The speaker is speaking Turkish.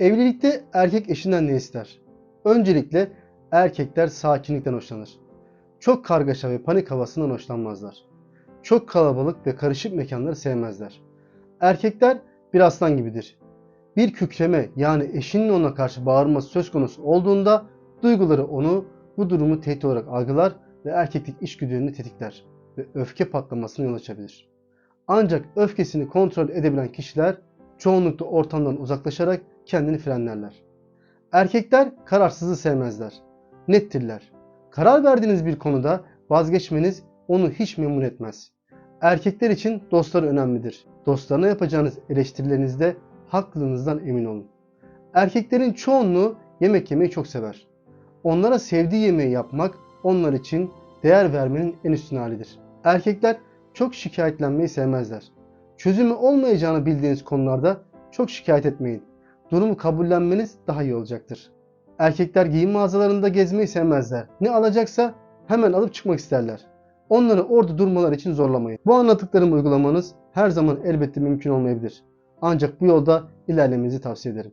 Evlilikte erkek eşinden ne ister? Öncelikle erkekler sakinlikten hoşlanır. Çok kargaşa ve panik havasından hoşlanmazlar. Çok kalabalık ve karışık mekanları sevmezler. Erkekler bir aslan gibidir. Bir kükreme yani eşinin ona karşı bağırması söz konusu olduğunda duyguları onu bu durumu tehdit olarak algılar ve erkeklik içgüdülerini tetikler ve öfke patlamasına yol açabilir. Ancak öfkesini kontrol edebilen kişiler çoğunlukla ortamdan uzaklaşarak kendini frenlerler. Erkekler kararsızı sevmezler. Nettirler. Karar verdiğiniz bir konuda vazgeçmeniz onu hiç memnun etmez. Erkekler için dostlar önemlidir. Dostlarına yapacağınız eleştirilerinizde haklılığınızdan emin olun. Erkeklerin çoğunluğu yemek yemeyi çok sever. Onlara sevdiği yemeği yapmak onlar için değer vermenin en üstün halidir. Erkekler çok şikayetlenmeyi sevmezler. Çözümü olmayacağını bildiğiniz konularda çok şikayet etmeyin. Durumu kabullenmeniz daha iyi olacaktır. Erkekler giyim mağazalarında gezmeyi sevmezler. Ne alacaksa hemen alıp çıkmak isterler. Onları orada durmaları için zorlamayın. Bu anlattıklarımı uygulamanız her zaman elbette mümkün olmayabilir. Ancak bu yolda ilerlemenizi tavsiye ederim.